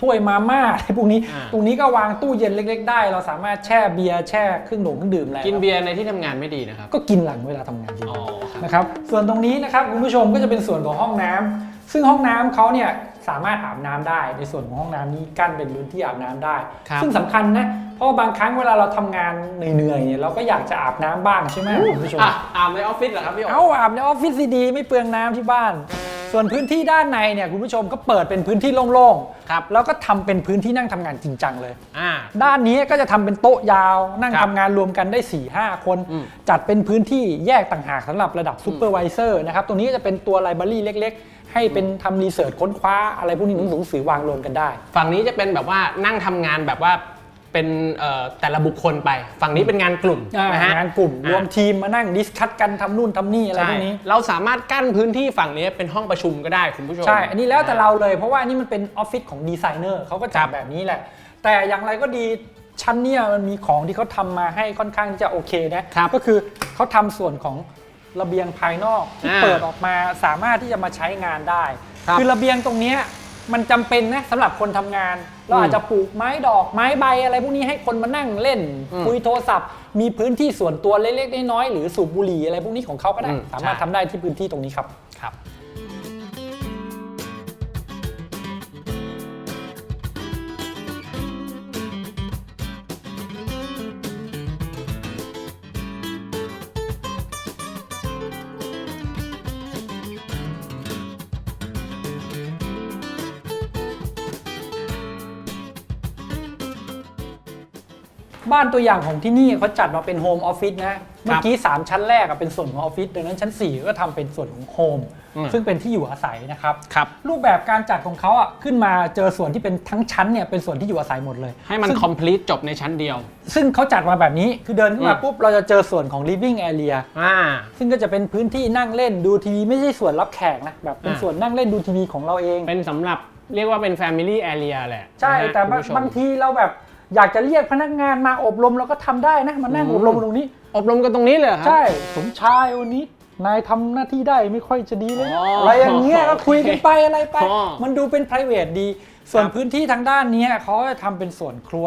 Speaker 1: ถ้วยมาม่าอะไรพวกนี้
Speaker 2: อ่า
Speaker 1: ตรงนี้ก็วางตู้เย็นเล็ก ๆ ได้ เราสามารถแช่เบียร์แช่เครื่องดื่มเครื่องดื่มอะไร
Speaker 2: กินเบียร์ในที่ทำงานไม่ดีนะครับ
Speaker 1: ก็กินหลังเวลาทำงานจริง
Speaker 2: อ๋อครับ
Speaker 1: นะครับ ส่วนตรงนี้นะครับคุณผู้ชมก็จะเป็นส่วนของห้องน้ำ ซึ่งห้องน้ำเขาเนี่ยสามารถอาบน้ำได้ ในส่วนของห้องน้ำนี้กั้นเป็นพื้นที่อาบน้ำได้
Speaker 2: ครับ
Speaker 1: ซึ่งสำคัญนะ เพราะว่าบางครั้งเวลาเราทำงานเหนื่อยๆเนี่ยเราก็อยากจะอาบน้ำบ้างใช่ไหมคุณผู้ชม
Speaker 2: อะอาบในออฟฟิศเหรอครับพี่โอ๋
Speaker 1: เอาอาบในออฟฟิศดีๆไม่เปลืองน้ำที่บ้าน ส่วนพื้นที่ด้านในเนี่ยคุณผู้ชมก็เปิดเป็นพื้นที่โล่ง
Speaker 2: ครับ
Speaker 1: ๆแล้วก็ทำเป็นพื้นที่นั่งทำงานจริงจังเลย
Speaker 2: อ่า
Speaker 1: ด้านนี้ก็จะทำเป็นโต๊ะยาวนั่ง
Speaker 2: ครับ
Speaker 1: ทำงานรวมกันได้4 5คน
Speaker 2: อืม
Speaker 1: จัดเป็นพื้นที่แยกต่างหากสำหรับระดับซูเปอร์วิเซอร์นะครับ ตรงนี้ก็จะเป็นตัวไลบรารีเล็กๆ ให้เป็นทำรีเสิร์ชค้นคว้าอะไรพวกนี้หนังสือหนังสือวางรวมกันได้
Speaker 2: ฝั่งนี้จะเป็นแบบว่านั่งทำงานแบบว่า เป็นเอ่อแต่ละบุคคลไป ฝั่งนี้เป็นงานกลุ่มนะฮะ
Speaker 1: งานกลุ่ม
Speaker 2: อะ
Speaker 1: รวมทีมมานั่งดิสคัตกันทำนู่นทำนี่อะไร
Speaker 2: ใช่
Speaker 1: พวกนี้
Speaker 2: เราสามารถกั้นพื้นที่ฝั่งนี้เป็นห้องประชุมก็ได้คุณผู้ชม
Speaker 1: ใช่ อันนี้แล้วแต่เราเลยเพราะว่าอันนี้มันเป็นออฟฟิศของดีไซเนอร์เขาก็จั
Speaker 2: ค
Speaker 1: ด
Speaker 2: รับ
Speaker 1: แบบนี้แหละ แต่อย่างไรก็ดีชั้นเนี่ยมันมีของที่เขาทำมาให้ค่อนข้างที่จะโอเคนะครับก็คือเขาทำส่วนของระเบียงภายนอกที่
Speaker 2: อ่า
Speaker 1: เปิดออกมาสามารถที่จะมาใช้งานได้
Speaker 2: ครับ
Speaker 1: อระเบียงตรงเนี้ยมันจำเป็นนะสำหรับคนทำงาน เรา
Speaker 2: อืม
Speaker 1: อาจจะปลูกไม้ดอกไม้ใบอะไรพวกนี้ให้คนมานั่งเล่น
Speaker 2: อืม
Speaker 1: คุยโทรศัพท์ มีพื้นที่ส่วนตัวเล็กๆน้อยๆหรือสูบบุหรี่อะไรพวกนี้ของเขาก็ได้
Speaker 2: อืม
Speaker 1: สามารถ
Speaker 2: ใช่
Speaker 1: ทำได้ที่พื้นที่ตรงนี้ครับ
Speaker 2: ครับ
Speaker 1: บ้านตัวอย่างของที่นี่เขาจัดมาเป็นโฮมออฟฟิศนะ เมื่อกี้ 3 ชั้นแรกอะเป็นส่วนของออฟฟิศดังนั้นชั้น 4 ก็ทำเป็นส่วนของโฮม
Speaker 2: อืม
Speaker 1: ซึ่งเป็นที่อยู่อาศัยนะครับ
Speaker 2: ครับ
Speaker 1: รูปแบบการจัดของเขาอะขึ้นมาเจอส่วนที่เป็นทั้งชั้นเนี่ยเป็นส่วนที่อยู่อาศัยหมดเลย
Speaker 2: ให้มัน
Speaker 1: ซึ่ง
Speaker 2: complete จบในชั้นเดียว
Speaker 1: ซึ่งเขาจัดมาแบบนี้คือเดินขึ้นมา
Speaker 2: อืม
Speaker 1: ปุ๊บเราจะเจอส่วนของ living area
Speaker 2: อ่า
Speaker 1: ซึ่งก็จะเป็นพื้นที่นั่งเล่นดูทีวีไม่ใช่ส่วนรับแขกนะแบบเป็น
Speaker 2: อ่า
Speaker 1: ส่วนนั่งเล่นดูทีวีของเราเอง
Speaker 2: เป็นสำหรับเรียกว่าเป็น family area แหละ
Speaker 1: ใช่
Speaker 2: นะฮะ
Speaker 1: แต่บาง
Speaker 2: คุณผู้ชม
Speaker 1: บางทีเราแบบ อยากจะเรียกพนักงานมาอบรมเราก็ทำได้นะมานั่ง
Speaker 2: อืม
Speaker 1: อบรมตรงนี้
Speaker 2: อบรมกันตรงนี้เลยเหรอครับ
Speaker 1: ใช่สมชายวันนี้ นายทำหน้าที่ได้ไม่ค่อยจะดีเลย
Speaker 2: อ๋ออ
Speaker 1: อะไรอย่างเงี้ยก็คุยกันไปอะไรไป
Speaker 2: อ๋อ
Speaker 1: มันดูเป็น p r i v a t ดี ส่วน
Speaker 2: ครับ
Speaker 1: พื้นที่ทางด้านเนี้ยเขาจะทำเป็นส่วนครัว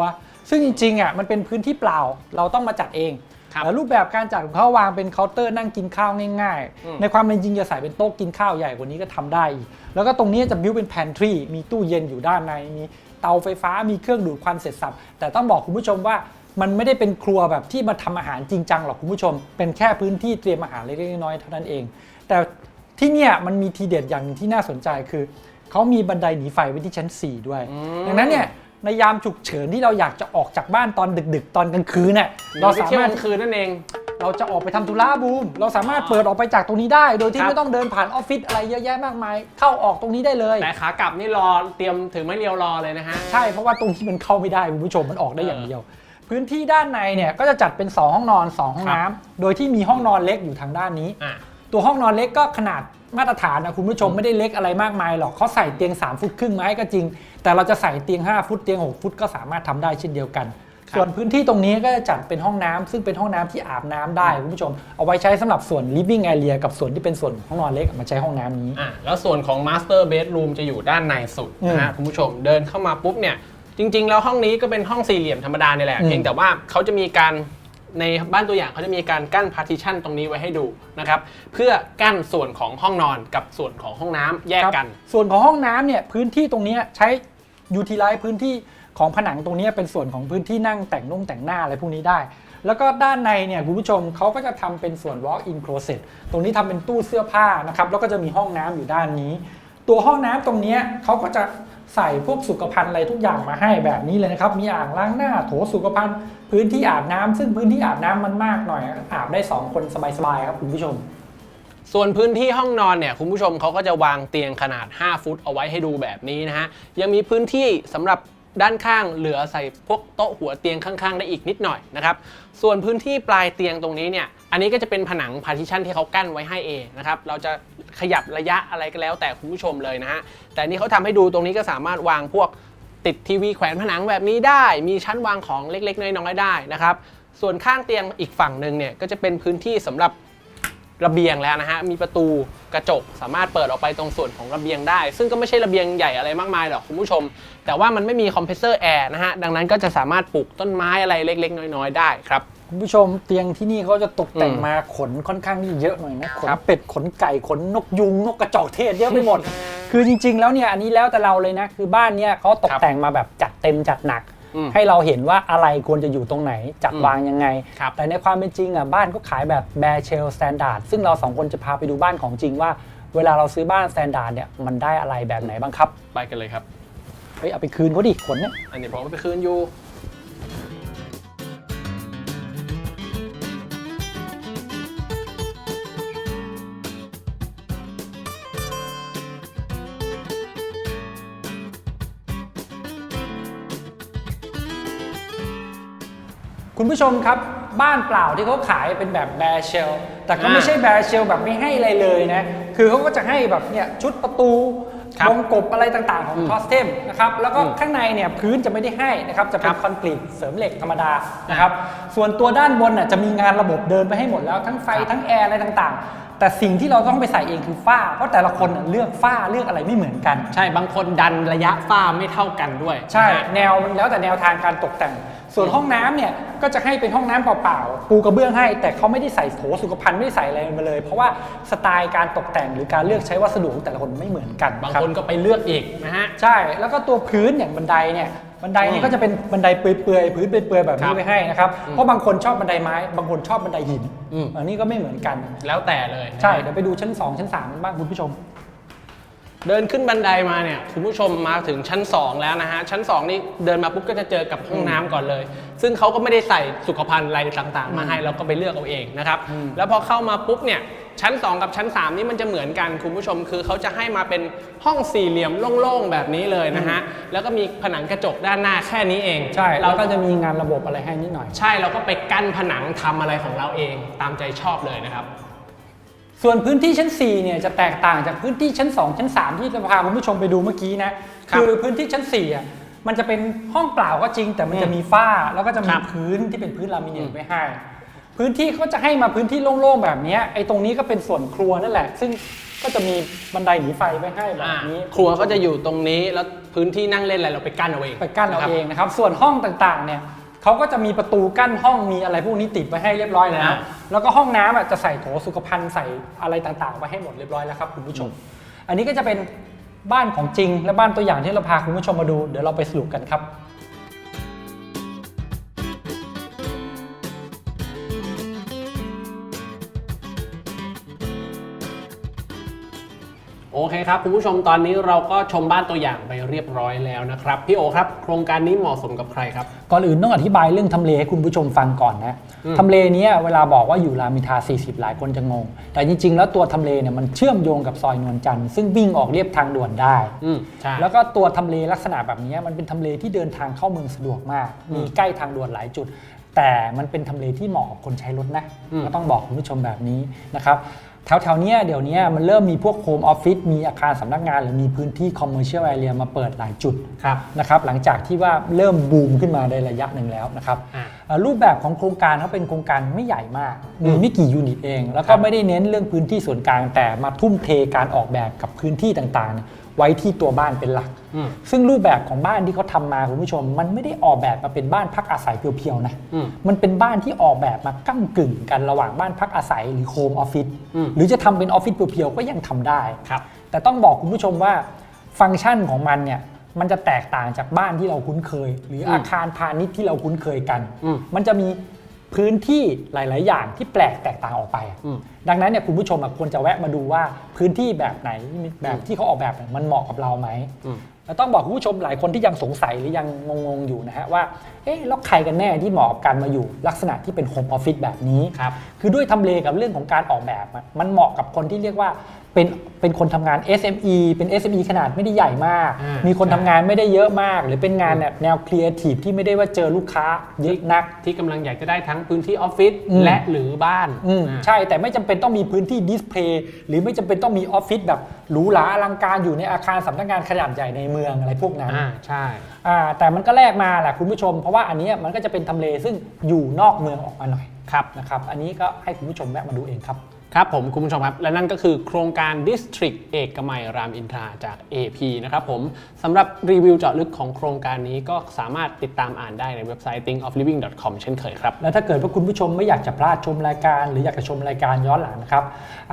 Speaker 1: ซึ่งจริงๆอะมันเป็นพื้นที่เปล่าเราต้องมาจัดเอง
Speaker 2: ครับ
Speaker 1: แล้วรูปแบบการจัดของเขาวางเป็นเคาน์เตอร์นั่งกินข้าวง่าย
Speaker 2: อืม
Speaker 1: ๆ ในความเป็นจริงจะใส่เป็นโต๊ะกินข้าวใหญ่กว่านี้ก็ทำได้อีกแล้วก็ตรงนี้จะบิวเป็นแพนทรีมีตู้เย็นอยู่ด้านในมี เตาไฟฟ้ามีเครื่องดูดควันเสร็จสับแต่ต้องบอกคุณผู้ชมว่ามันไม่ได้เป็นครัวแบบที่มาทำอาหารจริงจังหรอกคุณผู้ชม เป็นแค่พื้นที่เตรียมอาหารเล็กๆน้อยๆเท่านั้นเอง แต่ที่เนี่ยมันมีทีเด็ดอย่างหนึ่งที่น่าสนใจคือเขามีบันไดหนีไฟไว้ที่ชั้น 4 ด้วย ดังนั้นเนี่ย ในยามฉุกเฉินที่เราอยากจะออกจากบ้านตอนดึก ๆ ตอนกลางคืนเนี่ย
Speaker 2: เรา
Speaker 1: เรา
Speaker 2: สา
Speaker 1: สาา
Speaker 2: ม
Speaker 1: มารร
Speaker 2: ถ
Speaker 1: ถ
Speaker 2: คืนนั่นเอง
Speaker 1: เราจะออกไปทำธุระบูม เราสามารถเปิดออกไปจากตรงนี้ได้ โดยที่
Speaker 2: ครับ
Speaker 1: ไม่ต้องเดินผ่านออฟฟิศอะไรเยอะแยะมากมาย เข้าออกตรงนี้ได้เลย
Speaker 2: แต่ขากลับนี่รอเตรียมถือไม้เรียวรอเลยนะฮะ
Speaker 1: ใช่เพราะว่าตรงที่มันเข้าไม่ได้คุณผู้ชมมันออกได้อย่างเดียว พื้นที่ด้านในเนี่ยก็จะจัดเป็น 2 ห้องนอน 2 ห้องน้ำโดยที่มีห้องนอนเล็กอยู่ทางด้านนี้
Speaker 2: อะ
Speaker 1: ตัวห้องนอนเล็กก็ขนาด มาตรฐานนะคุณผู้ชมไม่ได้เล็กอะไรมากมายหรอกเขาใส่เตียง 3 ฟุตครึ่งมาให้ก็จริง แต่เราจะใส่เตียง 5 ฟุตเตียง 6 ฟุตก็สามารถทำได้เช่นเดียวกัน
Speaker 2: ครับ
Speaker 1: ส่วนพื้นที่ตรงนี้ก็จะจัดเป็นห้องน้ำซึ่งเป็นห้องน้ำที่อาบน้ำได้คุณผู้ชม เอาไว้ใช้สำหรับส่วน living area กับส่วนที่เป็นส่วนห้องนอนเล็กมาใช้ห้องน้ำนี้
Speaker 2: อะแล้วส่วนของ Master Bedroom จะอยู่ด้านในสุดนะฮะ
Speaker 1: อืม
Speaker 2: คุณผู้ชมเดินเข้ามาปุ๊บเนี่ยจริง ๆ แล้วห้องนี้ก็เป็นห้องสี่เหลี่ยมธรรมดาเนี่ยแหละ
Speaker 1: อืม
Speaker 2: เพียงแต่ว่าเขาจะมีการ ในบ้านตัวอย่างเขาจะมีการกั้น partition ตรงนี้ไว้ให้ดูนะครับเพื่อกั้นส่วนของห้องนอนกับส่วนของห้องน้ำแยกกัน
Speaker 1: ครับส่วนของห้องน้ำเนี่ยพื้นที่ตรงเนี้ยใช้ยูทิลไลซ์พื้นที่ของผนังตรงเนี้ยเป็นส่วนของพื้นที่นั่งแต่งนุ่งแต่งหน้าอะไรพวกนี้ได้ แล้วก็ด้านในเนี่ยคุณผู้ชมเขาก็จะทำเป็นส่วน walk in closet ตรงนี้ทำเป็นตู้เสื้อผ้านะครับแล้วก็จะมีห้องน้ำอยู่ด้านนี้ ตัวห้องน้ำตรงเนี้ยเขาก็จะ ใส่พวกสุขภัณฑ์อะไรทุกอย่างมาให้แบบนี้เลยนะครับ มีอ่างล้างหน้าโถสุขภัณฑ์ พื้นที่อาบน้ำซึ่งพื้นที่อาบน้ำมันมากหน่อย อาบได้สองคนสบายๆครับคุณผู้ชม
Speaker 2: ส่วนพื้นที่ห้องนอนเนี่ยคุณผู้ชมเขาก็จะวางเตียงขนาด 5 ฟุตเอาไว้ให้ดูแบบนี้นะฮะ ยังมีพื้นที่สำหรับด้านข้างเหลือใส่พวกโต๊ะหัวเตียงข้างๆ ได้อีกนิดหน่อยนะครับ ส่วนพื้นที่ปลายเตียงตรงนี้เนี่ย อันนี้ก็จะเป็นผนังพาร์ติชันที่เขากั้นไว้ให้เองนะครับ เราจะขยับระยะอะไรก็แล้วแต่คุณผู้ชมเลยนะฮะ แต่อันนี่เขาทำให้ดูตรงนี้ก็สามารถวางพวกติดทีวีแขวนผนังแบบนี้ได้ มีชั้นวางของเล็กๆ น้อยๆได้นะครับ ส่วนข้างเตียงอีกฝั่งหนึ่งเนี่ยก็จะเป็นพื้นที่สำหรับระเบียงแล้วนะฮะ มีประตูกระจกสามารถเปิดออกไปตรงส่วนของระเบียงได้ ซึ่งก็ไม่ใช่ระเบียงใหญ่อะไรมากมายหรอกคุณผู้ชม แต่ว่ามันไม่มีคอมเพรสเซอร์แอร์นะฮะ ดังนั้นก็จะสามารถปลูกต้นไม้อะไรเล็ก ๆ น้อย ๆ ได้ครับ
Speaker 1: คุณผู้ชมเตียงที่นี่เขาจะตกแต่ง
Speaker 2: อืม
Speaker 1: มาขนค่อนข้างที่เยอะหน่อยนะขน
Speaker 2: ครับ
Speaker 1: เป็ดขนไก่ขนนกยุงนกกระจอกเทศเยอะไปหมด คือจริง ๆ แล้วเนี่ยอันนี้แล้วแต่เราเลยนะ คือบ้านเนี่ยเขาตกแต่งมาแบบจัดเต็มจัดหนัก
Speaker 2: อืม
Speaker 1: ให้เราเห็นว่าอะไรควรจะอยู่ตรงไหนจัด
Speaker 2: อืม
Speaker 1: วางยังไง
Speaker 2: ครับ
Speaker 1: แต่ในความเป็นจริงอะบ้านก็ขายแบบแบร์เชลสแตนดาร์ดซึ่งเราสองคนจะพาไปดูบ้านของจริงว่า เวลาเราซื้อบ้านสแตนดาร์ดเนี่ยมันได้อะไรแบบไหนบ้างครับ
Speaker 2: ไปกันเลยครับ
Speaker 1: เฮ้ยเอาไปคืนเขาดิขนเนี่ย
Speaker 2: อันนี้ผมเอาไปคืนอยู่
Speaker 1: คุณผู้ชมครับบ้านเปล่าที่เขาขายเป็นแบบแบร์เชลแต่ก็
Speaker 2: อ่า
Speaker 1: ไม่ใช่แบร์เชลแบบไม่ให้อะไรเลยนะ คือเขาก็จะให้แบบเนี่ยชุดประตู
Speaker 2: ครับ
Speaker 1: วงกบอะไรต่างๆของ
Speaker 2: อืม
Speaker 1: คอสเทมนะครับแล้วก็
Speaker 2: อืม
Speaker 1: ข้างในเนี่ยพื้นจะไม่ได้ให้นะครับจะเป็
Speaker 2: ครั
Speaker 1: น
Speaker 2: บ
Speaker 1: คอนกรีตเสริมเหล็กธรรมดานะครับส่วนตัวด้านบนน่ะจะมีงานระบบเดินไปให้หมดแล้วทั้งไฟ
Speaker 2: ครับ
Speaker 1: ทั้งแอร์อะไรต่างๆ แต่สิ่งที่เราต้องไปใส่เองคือฝ้า เพราะแต่ละคนน่ะเลือกฝ้าเลือกอะไรไม่เหมือนกัน
Speaker 2: ใช่บางคนดันระยะฝ้าไม่เท่ากันด้วย
Speaker 1: ใช่
Speaker 2: นะฮะ
Speaker 1: แนวมันแล้วแต่แนวทางการตกแต่ง ส่วนห้องน้ำเนี่ยก็จะให้เป็นห้องน้ำเปล่าๆปูกระเบื้องให้ แต่เขาไม่ได้ใส่โถสุขภัณฑ์ไม่ได้ใส่อะไรมาเลย เพราะว่าสไตล์การตกแต่งหรือการเลือกใช้วัสดุของแต่ละคนไม่เหมือนกัน
Speaker 2: บาง
Speaker 1: รับ
Speaker 2: คนก็ไปเลือกอีกนะฮะ
Speaker 1: ใช่ แล้วก็ตัวพื้นอย่างบันไดเนี่ย บันไดเนี่ย
Speaker 2: อืม
Speaker 1: ก็จะเป็นบันไดเปื่อยๆพื้นเปื่อยๆแบบ
Speaker 2: ครั
Speaker 1: นี้
Speaker 2: บ
Speaker 1: ไว้ให้นะครับ
Speaker 2: อืม
Speaker 1: เพราะบางคนชอบบันไดไม้ บางคนชอบบันไดหิน
Speaker 2: อืม
Speaker 1: อันนี้ก็ไม่เหมือนกัน
Speaker 2: แล้วแต่เลยนะฮะ
Speaker 1: ใช่เดี๋ยวไปดูชั้นสองชั้นสามกันบ้างคุณผู้ชม
Speaker 2: เดินขึ้นบันไดมาเนี่ยคุณผู้ชมมาถึงชั้น 2 แล้วนะฮะ ชั้น 2 นี่เดินมาปุ๊บก็จะเจอกับห้องน้ำก่อนเลย ซึ่งเขาก็ไม่ได้ใส่สุขภัณฑ์อะไรต่างๆ มาให้เราก็ไปเลือกเอาเองนะครับ
Speaker 1: อืม
Speaker 2: แล้วพอเข้ามาปุ๊บเนี่ยชั้น 2 กับชั้น 3 นี่มันจะเหมือนกันคุณผู้ชมคือเขาจะให้มาเป็นห้องสี่เหลี่ยมโล่งๆแบบนี้เลยนะฮะ แล้วก็มีผนังกระจกด้านหน้าแค่นี้เอง
Speaker 1: ใช่
Speaker 2: เรา
Speaker 1: แล้ว
Speaker 2: ก็
Speaker 1: ก็จะมีงานระบบอะไรให้นิดหน่อย
Speaker 2: ใช่เราก็ไปกั้นผนังทำอะไรของเราเองตามใจชอบเลยนะครับ
Speaker 1: ส่วนพื้นที่ชั้น 4 เนี่ยจะแตกต่างจากพื้นที่ชั้น 2 ชั้น 3 ที่จะพาคุณผู้ชมไปดูเมื่อกี้นะครับคือพื้นที่ชั้น4อะมันจะเป็นห้องเปล่าก็จริง แต่มันจะมีฝ้าแล้วก็จะมี
Speaker 2: ครับ
Speaker 1: พื้นที่เป็นพื้นลามิเนตไว้ให้พื้นที่เขาจะให้มาพื้นที่โล่งๆแบบเนี้ยไอ้ตรงนี้ก็เป็นส่วนครัวนั่นแหละ ซึ่งก็จะมีบันไดหนีไฟไว้ให้แบบ
Speaker 2: อ่า
Speaker 1: นี้
Speaker 2: ครัวก็จะอยู่ตรงนี้แล้วพื้นที่นั่งเล่นอะไรเราไปกั้นเอาเอง
Speaker 1: ไปกั้นเราะ
Speaker 2: ครับ
Speaker 1: เองนะครับส่วนห้องต่างๆเนี่ย เขาก็จะมีประตูกั้นห้องมีอะไรพวกนี้ติดไว้ให้เรียบร้อยแล้ว
Speaker 2: อ่า
Speaker 1: แล้วก็ห้องน้ำอะจะใส่โถสุขภัณฑ์ใส่อะไรต่างๆไว้ให้หมดเรียบร้อยแล้วครับคุณผู้ชม อันนี้ก็จะเป็นบ้านของจริงและบ้านตัวอย่างที่เราพาคุณผู้ชมมาดู เดี๋ยวเราไปสรุปกันครับ
Speaker 2: โอเคครับคุณผู้ชมตอนนี้เราก็ชมบ้านตัวอย่างไปเรียบร้อยแล้วนะครับพี่โอครับ โครงการนี้เหมาะสมกับใครครับ
Speaker 1: ก่อนอื่นต้องอธิบายเรื่องทำเลให้คุณผู้ชมฟังก่อนนะ
Speaker 2: อืม
Speaker 1: ทำเลเนี้ยเวลาบอกว่าอยู่รามอินทรา40 หลายคนจะงง แต่จริง ๆ แล้วตัวทำเลเนี่ยมันเชื่อมโยงกับซอยนวลจันทร์ซึ่งวิ่งออกเรียบทางด่วนได้
Speaker 2: อืมใช่
Speaker 1: แล้วก็ตัวทำเลลักษณะแบบนี้มันเป็นทำเลที่เดินทางเข้าเมืองสะดวกมาก มีใกล้ทางด่วนหลายจุด แต่มันเป็นทำเลที่เหมาะกับคนใช้รถนะ
Speaker 2: อืม
Speaker 1: ก็ต้องบอกคุณผู้ชมแบบนี้นะครับ แถวๆเนี้ยเดี๋ยวเนี้ยมันเริ่มมีพวกโฮมออฟฟิศมีอาคารสำนักงาน หรือมีพื้นที่คอมเมอร์เชียลแอเรียมาเปิดหลายจุด
Speaker 2: ครับ
Speaker 1: นะครับหลังจากที่ว่าเริ่มบูมขึ้นมาในระยะหนึ่งแล้วนะครับ
Speaker 2: อ่า
Speaker 1: เอ่อรูปแบบของโครงการเขาเป็นโครงการไม่ใหญ่มาก มีไม่กี่ยูนิตเอง แล้ว
Speaker 2: ค
Speaker 1: ก็
Speaker 2: รับ
Speaker 1: ไม่ได้เน้นเรื่องพื้นที่ส่วนกลางแต่มาทุ่มเทการออกแบบกับพื้นที่ต่างๆเนี่ย ไว้ที่ตัวบ้านเป็นหลัก
Speaker 2: อืม
Speaker 1: ซึ่งรูปแบบของบ้านที่เขาทำมาคุณผู้ชม มันไม่ได้ออกแบบมาเป็นบ้านพักอาศัยเพียวๆนะ
Speaker 2: อืม
Speaker 1: มันเป็นบ้านที่ออกแบบมาก้ากึ่งกันระหว่างบ้านพักอาศัยหรือโฮมออฟฟิศ
Speaker 2: อืม
Speaker 1: หรือจะทำเป็นออฟฟิศเพียวๆก็ยังทำได้
Speaker 2: ครับ
Speaker 1: แต่ต้องบอกคุณผู้ชมว่าฟังก์ชันของมันเนี่ยมันจะแตกต่างจากบ้านที่เราคุ้นเคย หรืออ
Speaker 2: ม
Speaker 1: อาคารพาณิชย์ที่เราคุ้นเคยกัน
Speaker 2: อืม
Speaker 1: มันจะมี พื้นที่หลาย ๆ อย่างที่แปลกแตกต่างออกไป
Speaker 2: อืม
Speaker 1: ดังนั้นเนี่ยคุณผู้ชมอะควรจะแวะมาดูว่าพื้นที่แบบไหนแบบที่เขาออกแบบเนี่ยมันเหมาะกับเราไหม
Speaker 2: อืม
Speaker 1: แล้วต้องบอกคุณผู้ชมหลายคนที่ยังสงสัยหรือยังงง ๆ อยู่นะฮะว่า เอ๊ะแล้วใครกันแน่ที่เหมาะกับการมาอยู่ลักษณะที่เป็นโฮมออฟฟิศแบบนี้
Speaker 2: ครับ
Speaker 1: คือด้วยทำเลกับเรื่องของการออกแบบอะมันเหมาะกับคนที่เรียกว่า เป็นเป็นคนทำงาน SME เป็น SME ขนาดไม่ได้ใหญ่มาก
Speaker 2: อ่ามี
Speaker 1: มีคน
Speaker 2: ใช่
Speaker 1: ทำงานไม่ได้เยอะมาก หรือเป็นงานแบบแนวครีเอทีฟที่ไม่ได้ว่าเจอลูกค้าเยอะนัก
Speaker 2: ที่กำลังอยากจะได้ทั้งพื้นที่ออฟฟิศ
Speaker 1: อืม
Speaker 2: และหรือบ้าน
Speaker 1: อืม
Speaker 2: อ่า
Speaker 1: ใช่แต่ไม่จำเป็นต้องมีพื้นที่ดิสเพลย์หรือไม่จำเป็นต้องมีออฟฟิศแบบหรูหราอลังการอยู่ในอาคารสำนักงานขนาดใหญ่ในเมืองอะไรพวกนั้น
Speaker 2: อ่าใช่
Speaker 1: อ่าแต่มันก็แลกมาแหละคุณผู้ชม เพราะว่าอันเนี้ยมันก็จะเป็นทำเลซึ่งอยู่นอกเมืองออกมาหน่อย
Speaker 2: ครับ
Speaker 1: นะครับอันนี้ก็ให้คุณผู้ชมแวะมาดูเองครับ
Speaker 2: ครับผมคุณผู้ชมครับ และนั่นก็คือโครงการ District เอกมัยรามอินทราจาก AP นะครับผมสำหรับรีวิวเจาะลึกของโครงการนี้ก็สามารถติดตามอ่านได้ในเว็บไซต์ thinkofliving.com เช่นเคยครับ
Speaker 1: แล้วถ้าเกิดว่าคุณผู้ชมไม่อยากจะพลาดชมรายการ หรืออยากจะชมรายการย้อนหลังนะครับ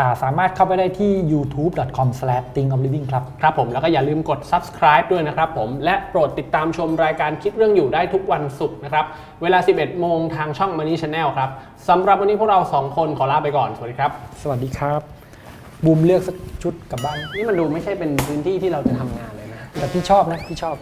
Speaker 1: าสามารถเข้าไปได้ที่ youtube.com/thinkofliving ครับ
Speaker 2: ครับผมแล้วก็อย่าลืมกด subscribe ด้วยนะครับผมและโปรดติดตามชมรายการคิดเรื่องอยู่ได้ทุกวันศุกร์นะครับเวลา 11 โมงทางช่อง Money Channel ครับสำหรับวันนี้พวกเรา 2 คนขอลาไปก่อน สวัสดีครับ
Speaker 1: สวัสดีครับ บูมเลือกสักชุดกลับบ้าน
Speaker 2: นี่มันดูไม่ใช่เป็นพื้นที่ที่เราจะทำงานเลยนะ
Speaker 1: แต่พี่ชอบนะพี่ชอบ